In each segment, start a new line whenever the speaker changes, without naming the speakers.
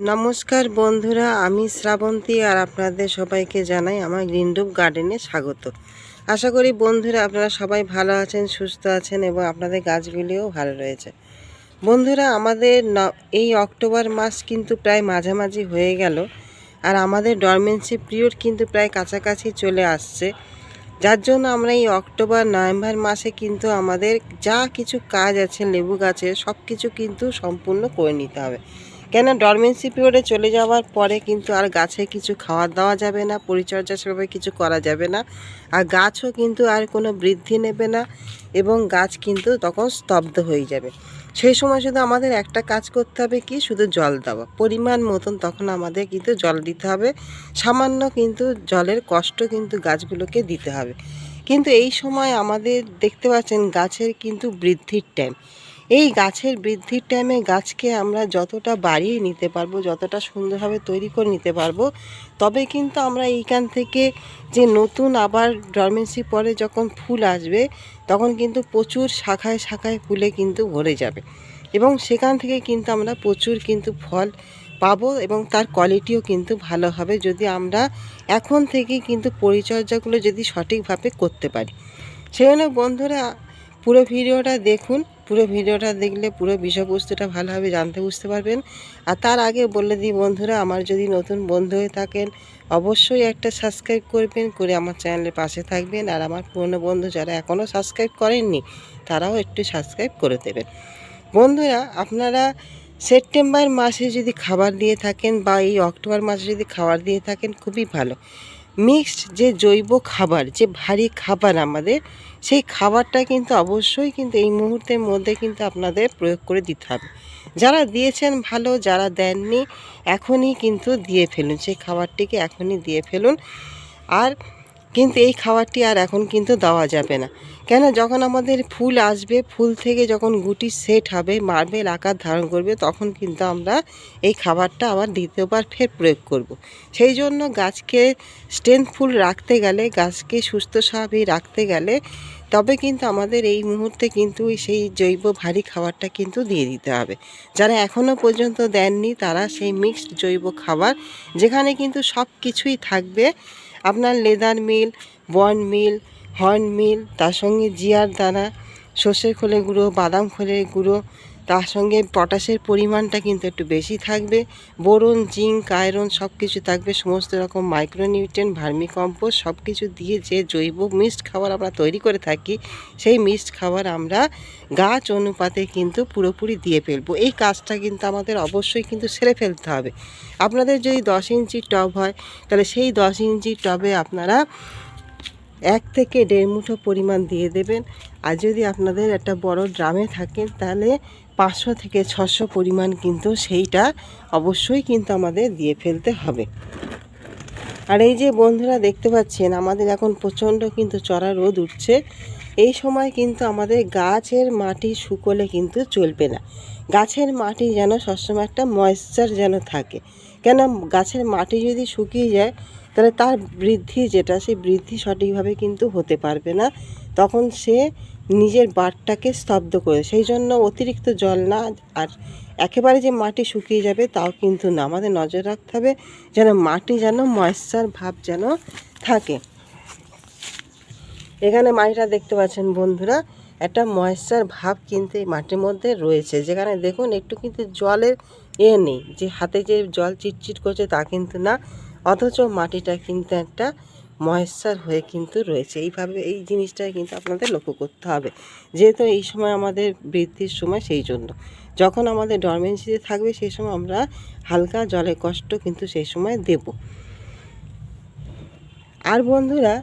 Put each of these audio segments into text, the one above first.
নমস্কার বন্ধুরা, আমি শ্রাবন্তী আর আপনাদের সবাইকে জানাই আমার গ্রিনরুপ গার্ডেনে স্বাগত। আশা করি বন্ধুরা আপনারা সবাই ভালো আছেন, সুস্থ আছেন এবং আপনাদের গাছগুলিও ভালো রয়েছে। বন্ধুরা, আমাদের এই অক্টোবর মাস কিন্তু প্রায় মাঝামাঝি হয়ে গেল আর আমাদের ডরমেন্সি পিরিয়ড কিন্তু প্রায় কাছাকাছি চলে আসছে। যার জন্য আমরা এই অক্টোবর, নভেম্বর মাসে কিন্তু আমাদের যা কিছু কাজ আছে, লেবু গাছের সব কিছু কিন্তু সম্পূর্ণ করে নিতে হবে। কেন ডরমেন্সি পিরিয়ডে চলে যাওয়ার পরে কিন্তু আর গাছে কিছু খাওয়ার দেওয়া যাবে না, পরিচর্যা সেভাবে কিছু করা যাবে না। আর গাছও কিন্তু আর কোনো বৃদ্ধি নেবে না এবং গাছ কিন্তু তখন স্তব্ধ হয়ে যাবে। সেই সময় শুধু আমাদের একটা কাজ করতে হবে কি? শুধু জল দেওয়া। পরিমাণ মতন তখন আমাদের কিন্তু জল দিতে হবে। সামান্য কিন্তু জলের কষ্ট কিন্তু গাছগুলোকে দিতে হবে। কিন্তু এই সময় আমাদের দেখতে পাচ্ছেন গাছের কিন্তু বৃদ্ধির টাইম এই গাছের বৃদ্ধির টাইমে গাছকে আমরা যতটা বাড়িয়ে নিতে পারব, যতটা সুন্দরভাবে তৈরি করে নিতে পারব, তবে কিন্তু আমরা এইখান থেকে যে নতুন আবার ডরমেন্সি পরে যখন ফুল আসবে, তখন কিন্তু প্রচুর শাখায় শাখায় ফুলে কিন্তু ভরে যাবে। এবং সেখান থেকে কিন্তু আমরা প্রচুর কিন্তু ফল পাবো এবং তার কোয়ালিটিও কিন্তু ভালো হবে যদি আমরা এখন থেকে কিন্তু পরিচর্যাগুলো যদি সঠিকভাবে করতে পারি। সেই জন্য বন্ধুরা পুরো ভিডিওটা দেখুন। পুরো ভিডিওটা দেখলে পুরো বিষয়বস্তুটা ভালোভাবে জানতে বুঝতে পারবেন। আর তার আগে বলে দিই বন্ধুরা, আমার যদি নতুন বন্ধু হয়ে থাকেন, অবশ্যই একটা সাবস্ক্রাইব করবেন, করে আমার চ্যানেলের পাশে থাকবেন। আর আমার পুরনো বন্ধু যারা এখনও সাবস্ক্রাইব করেননি, তারাও একটু সাবস্ক্রাইব করে দেবেন। বন্ধুরা, আপনারা সেপ্টেম্বর মাসে যদি খাবার দিয়ে থাকেন বা এই অক্টোবর মাসে যদি খাবার দিয়ে থাকেন, খুবই ভালো। মিক্সড যে জৈব খাবার, যে ভারী খাবার আমাদের, সেই খাবারটা কিন্তু অবশ্যই কিন্তু এই মুহূর্তের মধ্যে কিন্তু আপনাদের প্রয়োগ করে দিতে হবে। যারা দিয়েছেন ভালো, যারা দেননি, এখনই কিন্তু দিয়ে ফেলুন। সেই খাবারটিকে এখনই দিয়ে ফেলুন। আর কিন্তু এই খাবারটি আর এখন কিন্তু দেওয়া যাবে না। কেন? যখন আমাদের ফুল আসবে, ফুল থেকে যখন গুটি সেট হবে, মার্বেল আকার ধারণ করবে, তখন কিন্তু আমরা এই খাবারটা আবার দ্বিতীয়বার ফের প্রয়োগ করব। সেই জন্য গাছকে স্ট্রেংথফুল রাখতে গেলে, গাছকে সুস্থ স্বাভাবিক রাখতে গেলে তবে কিন্তু আমাদের এই মুহূর্তে কিন্তু সেই জৈব ভারী খাবারটা কিন্তু দিয়ে দিতে হবে। যারা এখনও পর্যন্ত দেননি, তারা সেই মিক্সড জৈব খাবার, যেখানে কিন্তু সব কিছুই থাকবে আপনার লেদার মিল বন মিল হর্ন মিল, তার সঙ্গে জিয়ার দানা, সর্ষের খোলের গুঁড়ো, বাদাম খোলের গুঁড়ো তার সঙ্গে পটাশের পরিমাণটা কিন্তু একটু বেশি থাকবে। বোরন, জিঙ্ক, আয়রন সব কিছু থাকবে। সমস্ত রকম মাইক্রোনিউট্রেন ভার্মি কম্পোস্ট সব কিছু দিয়ে যে জৈব মিক্সড খাবার আমরা তৈরি করে থাকি, সেই মিক্সড খাবার আমরা গাছ অনুপাতে কিন্তু পুরোপুরি দিয়ে ফেলব। এই কাজটা কিন্তু আমাদের অবশ্যই কিন্তু সেরে ফেলতে হবে। আপনাদের যদি দশ ইঞ্চি টব হয়, তাহলে সেই দশ ইঞ্চি টবে আপনারা এক থেকে দেড় মুঠো পরিমাণ দিয়ে দেবেন। আর যদি আপনাদের একটা বড় ড্রামে থাকেন, তাহলে পাঁচশো থেকে ছশো পরিমাণ কিন্তু সেইটা অবশ্যই কিন্তু আমাদের দিয়ে ফেলতে হবে। আর এই যে বন্ধুরা দেখতে পাচ্ছেন, আমাদের এখন প্রচণ্ড কিন্তু চড়া রোদ উঠছে। এই সময় কিন্তু আমাদের গাছের মাটি শুকলে কিন্তু চলবে না। গাছের মাটি যেন সবসময় একটা ময়েশ্চার যেন থাকে। কেন গাছের মাটি যদি শুকিয়ে যায়, তাহলে তার বৃদ্ধি যেটা, সেই বৃদ্ধি সঠিকভাবে কিন্তু হতে পারবে না। তখন সে নিজের বাটটাকে স্তব্ধ করে, সেই জন্য অতিরিক্ত জল না আর একেবারে যে মাটি শুকিয়ে যাবে তাও কিন্তু না। আমাদের নজর রাখতে হবে যেন মাটি যেন ময়েশ্চার ভাব যেন থাকে। এখানে মাটিটা দেখতে পাচ্ছেন বন্ধুরা, একটা ময়েশ্চার ভাব কিন্তু এই মাটির মধ্যে রয়েছে। যেখানে দেখুন, একটু কিন্তু জলের এ নেই, যে হাতে যে জল চিটচিট করছে তা কিন্তু না, অথচ মাটিটা কিন্তু একটা ময়েশ্চার হয়ে কিন্তু রয়েছে। এইভাবে এই জিনিসটা কিন্তু আপনাদের লক্ষ্য করতে হবে। যেহেতু এই সময় আমাদের বৃদ্ধির সময় সেই জন্য। যখন আমাদের ডরমেন্সিতে থাকবে সেই সময় আমরা হালকা জলের কষ্ট কিন্তু সেই সময় দেব। আর বন্ধুরা,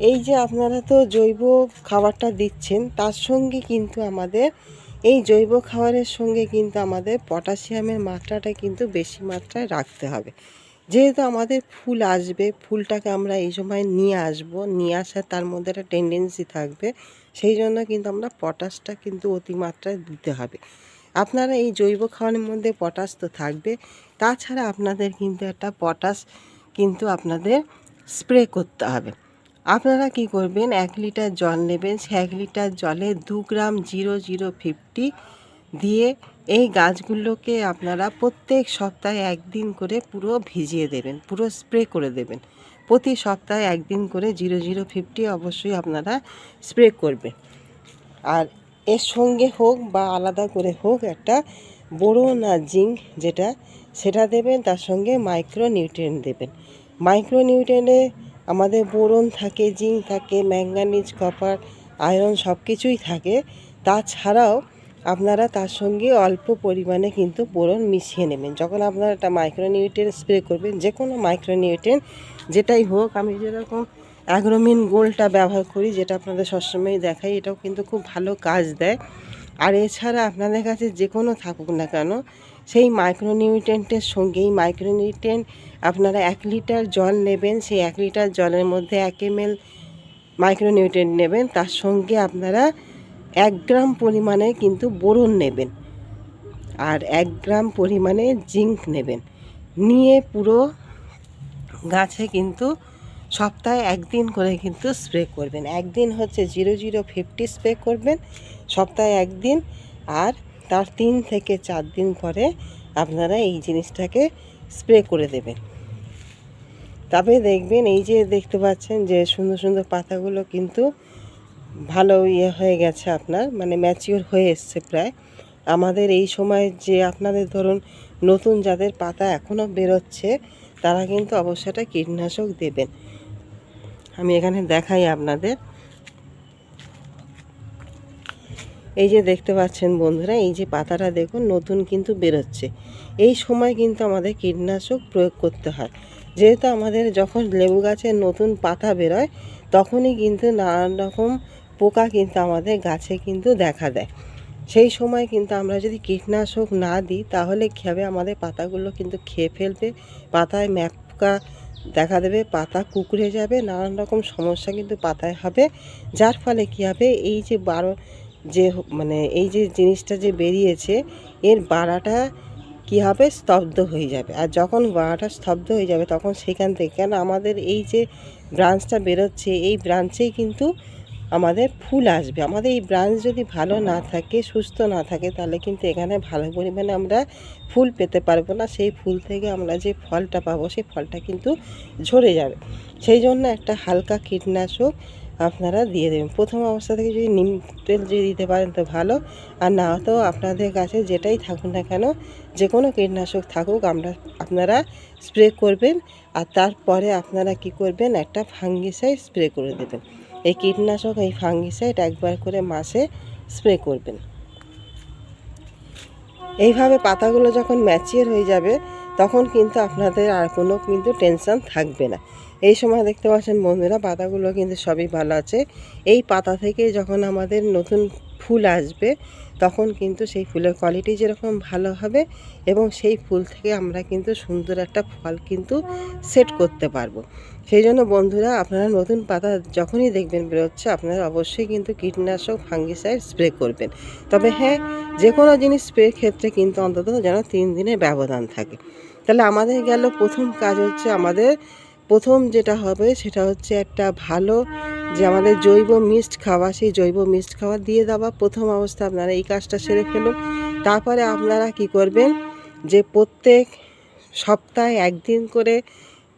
এই যে আপনারা তো জৈব খাবারটা দিচ্ছেন, তার সঙ্গে কিন্তু আমাদের এই জৈব খাবারের সঙ্গে কিন্তু আমাদের পটাশিয়ামের মাত্রাটা কিন্তু বেশি মাত্রায় রাখতে হবে। যেহেতু আমাদের ফুল আসবে, ফুলটাকে আমরা এই সময় নিয়ে আসব, নিয়ে আসার তার মধ্যে একটা টেন্ডেন্সি থাকবে। সেই জন্য কিন্তু আমরা পটাশটা কিন্তু অতিমাত্রায় দিতে হবে। আপনারা এই জৈব খাবারের মধ্যে পটাশ তো থাকবে। তাছাড়া আপনাদের কিন্তু একটা পটাশ কিন্তু আপনাদের স্প্রে করতে হবে। আপনারা কি করবেন, এক লিটার জল নেবেন, সে এক লিটার জলে দু গ্রাম জিরো জিরো ফিফটি দিয়ে এই গাছগুলোকে আপনারা প্রত্যেক সপ্তাহে একদিন করে পুরো ভিজিয়ে দেবেন, পুরো স্প্রে করে দেবেন। প্রতি সপ্তাহে একদিন করে জিরো জিরো ফিফটি অবশ্যই আপনারা স্প্রে করবেন। আর এর সঙ্গে হোক বা আলাদা করে হোক একটা বোরন আর জিঙ্ক যেটা, সেটা দেবেন, তার সঙ্গে মাইক্রো নিউট্রিয়েন্ট দেবেন। মাইক্রো নিউট্রিয়েন্টে আমাদের বোরন থাকে, জিঙ্ক থাকে ম্যাঙ্গানিজ কপার, আয়রন সব কিছুই থাকে। তাছাড়াও আপনারা তার সঙ্গে অল্প পরিমাণে কিন্তু বোরন মিশিয়ে নেবেন। যখন আপনারা একটা মাইক্রো নিউট্রিয়েন্ট স্প্রে করবেন যে কোনো মাইক্রো নিউট্রিয়েন্ট যেটাই হোক, আমি যেরকম অ্যাগ্রোমিন গোল্ডটা ব্যবহার করি, যেটা আপনাদের সবসময় দেখাই, এটাও কিন্তু খুব ভালো কাজ দেয়। আর এছাড়া আপনাদের কাছে যে কোনো থাকুক না কেন, সেই মাইক্রোনিউট্রেন্টের সঙ্গে এই মাইক্রোনিউট্রেন্ট আপনারা এক লিটার জল নেবেন, সেই এক লিটার জলের মধ্যে এক এম এল মাইক্রোনিউট্রেন্ট নেবেন, তার সঙ্গে আপনারা এক গ্রাম পরিমাণে কিন্তু বোরন নেবেন আর এক গ্রাম পরিমাণে জিঙ্ক নেবেন। নিয়ে পুরো গাছে কিন্তু সপ্তাহে একদিন করে কিন্তু স্প্রে করবেন। একদিন হচ্ছে জিরো জিরো ফিফটি স্প্রে করবেন, সপ্তাহে একদিন আর তার তিন থেকে চার দিন পরে আপনারা এই জিনিসটাকে স্প্রে করে দেবেন। তবে দেখবেন এই যে দেখতে পাচ্ছেন যে সুন্দর সুন্দর পাতাগুলো কিন্তু ভালো ইয়ে হয়ে গেছে আপনার মানে ম্যাচিওর হয়ে এসছে প্রায়। আমাদের এই সময় যে আপনাদের ধরুন নতুন যাদের পাতা এখনও বেরোচ্ছে, তারা কিন্তু অবশ্যটা কীটনাশক দেবেন। আমি এখানে দেখাই আপনাদের। এই যে দেখতে পাচ্ছেন বন্ধুরা, এই যে পাতাটা দেখুন, নতুন কিন্তু বেরোচ্ছে। এই সময় কিন্তু আমাদের কীটনাশক প্রয়োগ করতে হয়। যেহেতু আমাদের যখন লেবু গাছের নতুন পাতা বেরোয়, তখনই কিন্তু নানান রকম পোকা কিন্তু আমাদের গাছে কিন্তু দেখা দেয়। সেই সময় কিন্তু আমরা যদি কীটনাশক না দিই, তাহলে কী হবে আমাদের পাতাগুলো কিন্তু খেয়ে ফেলবে? পাতায় ম্যাপকা দেখা দেবে, পাতা কুকড়ে যাবে, নানান রকম সমস্যা কিন্তু পাতায় হবে। যার ফলে কী হবে? এই যে বারো, যে মানে এই যে জিনিসটা যে বেরিয়েছে, এর বাড়াটা কী হবে? স্তব্ধ হয়ে যাবে। আর যখন বাড়াটা স্তব্ধ হয়ে যাবে, তখন সেখান থেকে কেন আমাদের এই যে ব্রাঞ্চটা বেরোচ্ছে, এই ব্রাঞ্চেই কিন্তু আমাদের ফুল আসবে। আমাদের এই ব্রাঞ্চ যদি ভালো না থাকে, সুস্থ না থাকে, তাহলে কিন্তু এখানে ভালো পরিমাণে আমরা ফুল পেতে পারব না। সেই ফুল থেকে আমরা যে ফলটা পাবো, সেই ফলটা কিন্তু ঝরে যাবে। সেই জন্য একটা হালকা কীটনাশক আপনারা দিয়ে দেবেন। প্রথম অবস্থা থেকে যদি নিম তেল যদি দিতে পারেন তো ভালো। আর না তো আপনাদের কাছে যেটাই থাকুক না কেন, যে কোনো কীটনাশক থাকুক, আমরা, আপনারা স্প্রে করবেন। আর তারপরে আপনারা কি করবেন? একটা ফাঙ্গিসাইড স্প্রে করে দেবেন। এই কীটনাশক, এই ফাঙ্গিসাইড একবার করে মাসে স্প্রে করবেন। এইভাবে পাতাগুলো যখন ম্যাচিওর হয়ে যাবে, তখন কিন্তু আপনাদের আর কোনো কিন্তু টেনশন থাকবে না। এই সময় দেখতে পাচ্ছেন বন্ধুরা, পাতাগুলো কিন্তু সবই ভালো আছে। এই পাতা থেকে যখন আমাদের নতুন ফুল আসবে, তখন কিন্তু সেই ফুলের কোয়ালিটি যেরকম ভালো হবে এবং সেই ফুল থেকে আমরা কিন্তু সুন্দর একটা ফল কিন্তু সেট করতে পারব। সেই জন্য বন্ধুরা আপনারা নতুন পাতা যখনই দেখবেন বেরোচ্ছে, আপনারা অবশ্যই কিন্তু কীটনাশক ফাঙ্গিসাইড স্প্রে করবেন। তবে হ্যাঁ যে কোনো জিনিস স্প্রের ক্ষেত্রে কিন্তু অন্তত যেন তিন দিনের ব্যবধান থাকে। তাহলে আমাদের গেল প্রথম কাজ হচ্ছে আমাদের প্রথম যেটা হবে সেটা হচ্ছে একটা ভালো যে আমাদের জৈব মিক্সড খাওয়া, সেই জৈব মিক্সড খাওয়া দিয়ে দেওয়া প্রথম অবস্থা। আপনারা এই কাজটা সেরে ফেলুন। তারপরে আপনারা কি করবেন যে প্রত্যেক সপ্তাহে একদিন করে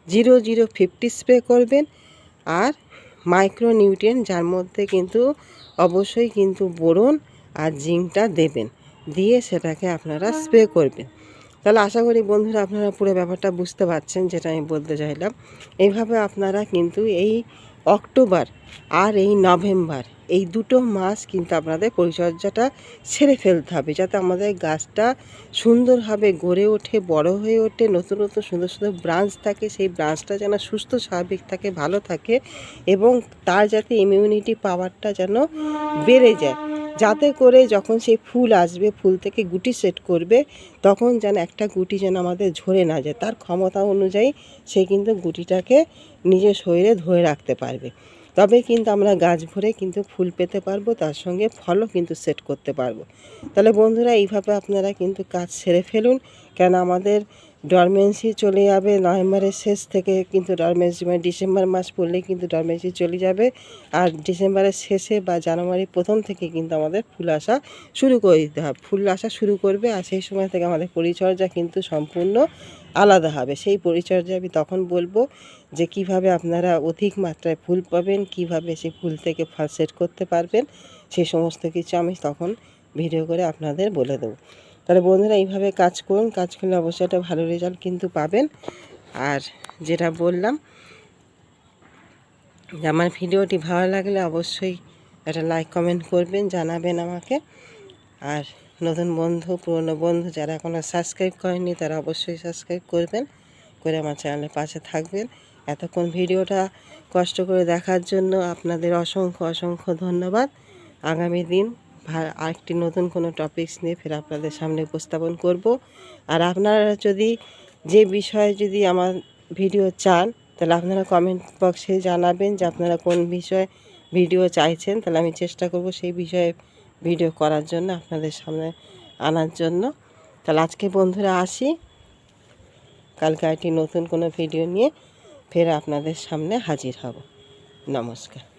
জিরো জিরো ফিফটি স্প্রে করবেন আর মাইক্রো নিউট্রিয়েন্ট যার মধ্যে কিন্তু অবশ্যই কিন্তু বোরন আর জিঙ্কটা দেবেন দিয়ে সেটাকে আপনারা স্প্রে করবেন। তাহলে আশা করি বন্ধুরা আপনারা পুরো ব্যাপারটা বুঝতে পারছেন যেটা আমি বলতে চাইলাম। এইভাবে আপনারা কিন্তু এই অক্টোবর আর এই নভেম্বর এই দুটো মাস কিন্তু আপনাদের পরিচর্যাটা ছেড়ে ফেলতে হবে, যাতে আমাদের গাছটা সুন্দরভাবে গড়ে ওঠে, বড় হয়ে ওঠে, নতুন নতুন সুন্দর সুন্দর ব্রাঞ্চ থাকে, সেই ব্রাঞ্চটা যেন সুস্থ, স্বাভাবিক থাকে, ভালো থাকে এবং তার যাতে ইমিউনিটি পাওয়ারটা যেন বেড়ে যায়। যাতে করে যখন সেই ফুল আসবে, ফুল থেকে গুটি সেট করবে, তখন যেন একটা গুটি যেন আমাদের ঝরে না যায়। তার ক্ষমতা অনুযায়ী সে কিন্তু গুটিটাকে নিজের শরীরে ধরে রাখতে পারবে। তবে কিন্তু আমরা গাছ ভরে কিন্তু ফুল পেতে পারব, তার সঙ্গে ফলও কিন্তু সেট করতে পারব। তাহলে বন্ধুরা, এইভাবে আপনারা কিন্তু কাজ সেরে ফেলুন। কেন আমাদের ডরমেন্সি চলে যাবে, নভেম্বরের শেষ থেকে কিন্তু ডরমেন্সি মানে ডিসেম্বর মাস পড়লে কিন্তু ডরমেন্সি চলে যাবে। আর ডিসেম্বরের শেষে বা জানুয়ারির প্রথম থেকে কিন্তু আমাদের ফুল আসা শুরু করে দিতে হবে ফুল আসা শুরু করবে আর সেই সময় থেকে আমাদের পরিচর্যা কিন্তু সম্পূর্ণ আলাদা হবে। সেই পরিচর্যা আমি তখন বলব যে কীভাবে আপনারা অধিক মাত্রায় ফুল পাবেন, কীভাবে সেই ফুল থেকে ফল সেট করতে পারবেন সেই সমস্ত কিছু আমি তখন ভিডিও করে আপনাদের বলে দেবো। তাহলে বন্ধুরা এইভাবে কাজ করুন, কাজ করলে অবশ্যই একটা ভালো রেজাল্ট কিন্তু পাবেন। আর যেটা বললাম আমার ভিডিওটি ভালো লাগলে অবশ্যই একটা লাইক কমেন্ট করবেন, জানাবেন আমাকে। আর নতুন বন্ধু, পুরনো বন্ধু যারা এখনও সাবস্ক্রাইব করেনি তারা অবশ্যই সাবস্ক্রাইব করবেন, করে আমার চ্যানেলের পাশে থাকবেন। এতক্ষণ ভিডিওটা কষ্ট করে দেখার জন্য আপনাদের অসংখ্য অসংখ্য ধন্যবাদ। আগামী দিন আরেকটি নতুন কোনো টপিকস নিয়ে ফের আপনাদের সামনে উপস্থাপন করব। আর আপনারা যদি যে বিষয়ে যদি আমার ভিডিও চান, তাহলে আপনারা কমেন্ট বক্সে জানাবেন যে আপনারা কোন বিষয়ে ভিডিও চাইছেন। তাহলে আমি চেষ্টা করব সেই বিষয়ে ভিডিও করার জন্য আপনাদের সামনে আনার জন্য। তাহলে আজকে বন্ধুরা আসি। কালকে একটি নতুন কোনো ভিডিও নিয়ে ফের আপনাদের সামনে হাজির হব। নমস্কার।